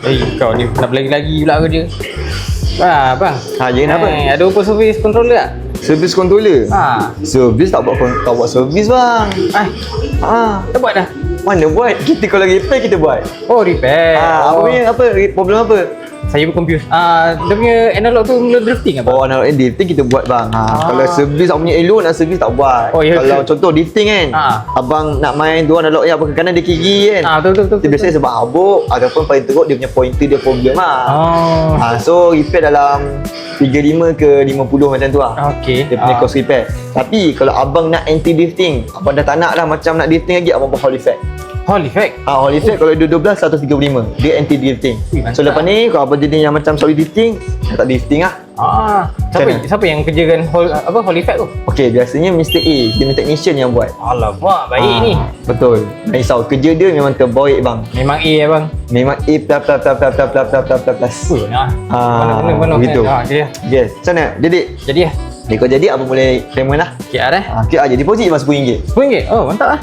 Eh, kau ni nak lagi-lagi pula kerja. Ah, bang. Ha, je kenapa? Eh, ada apa service controller tak? Service controller. Ha. Service tak buat tak buat service bang. Ah, Ha, dah buat dah. mana buat? Kita kalau repair kita buat. Oh, repair. Ha, apa oh. punya apa problem apa? Saya pun confused. Ah, dia punya analog tu mula drifting apa? Oh, nak drifting kita buat bang. Ha, Ah. kalau service tak punya elok nak service tak buat. Oh, ya kalau ke? contoh drifting kan. Ha. Abang nak main dua analog yang apa ke kanan dia kiri kan. Ah, betul betul betul. Dia biasanya sebab habuk ataupun paling teruk dia punya pointer dia problem lah. Oh. Ha, so repair dalam 35 ke 50 macam tu lah. Okey. Dia punya Ah. cost repair. Tapi kalau abang nak anti drifting, abang dah tak nak dah macam nak drifting lagi, abang buat Hall effect. Hall effect. Ah, Hall effect kalau dia 12 135. Dia anti drifting. Ui, So lepas ni kalau abang jadi yang macam solid drifting, tak drifting lah. Ah, siapa Macam mana? siapa yang kerjakan hall apa hall effect tu? Okey, biasanya Mr. A, dia technician yang buat. Alamak, baik Ah, ni. Betul. Tak risau, kerja dia memang terbaik bang. Memang A ya bang. Memang A plus plus plus plus plus plus plus plus plus plus. Fuh, nah. Ah, Mana mana begitu. Ah, jadi Yes. Macam mana? Jadi, jadi ya. ni kau jadi abang boleh payment lah. KR eh. Ah, KR je deposit cuma RM10. RM10. Oh, mantap ah.